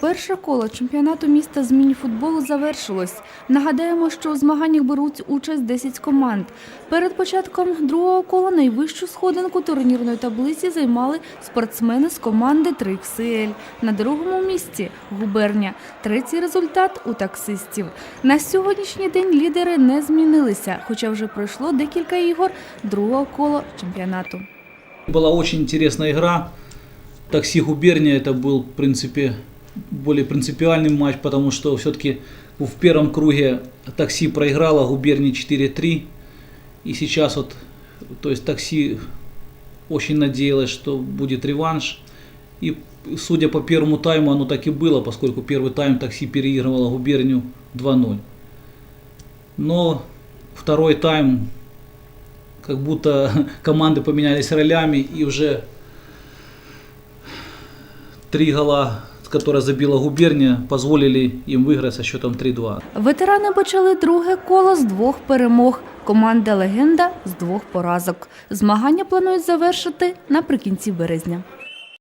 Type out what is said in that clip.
Перше коло чемпіонату міста з мініфутболу завершилось. Нагадаємо, що у змаганнях беруть участь 10 команд. Перед початком другого кола найвищу сходинку турнірної таблиці займали спортсмени з команди 3XL. На другому місці губерня. Третій результат у таксистів. На сьогоднішній день лідери не змінилися, хоча вже пройшло декілька ігор другого кола чемпіонату. Была очень интересная игра. Такси губерния это был, в принципе, более принципиальный матч, потому что все-таки в первом круге такси проиграла губернии 4-3. И сейчас вот, то есть такси очень надеялась, что будет реванш. И судя по первому тайму, оно так и было, поскольку первый тайм такси переигрывала губернию 2-0. Но второй тайм как будто команды поменялись ролями и уже три гола, которые забила губерния, позволили им выиграть со счетом 3-2. Ветерани почали друге коло з двох перемог. Команда Легенда з двох поразок. Змагання планують завершити наприкінці березня.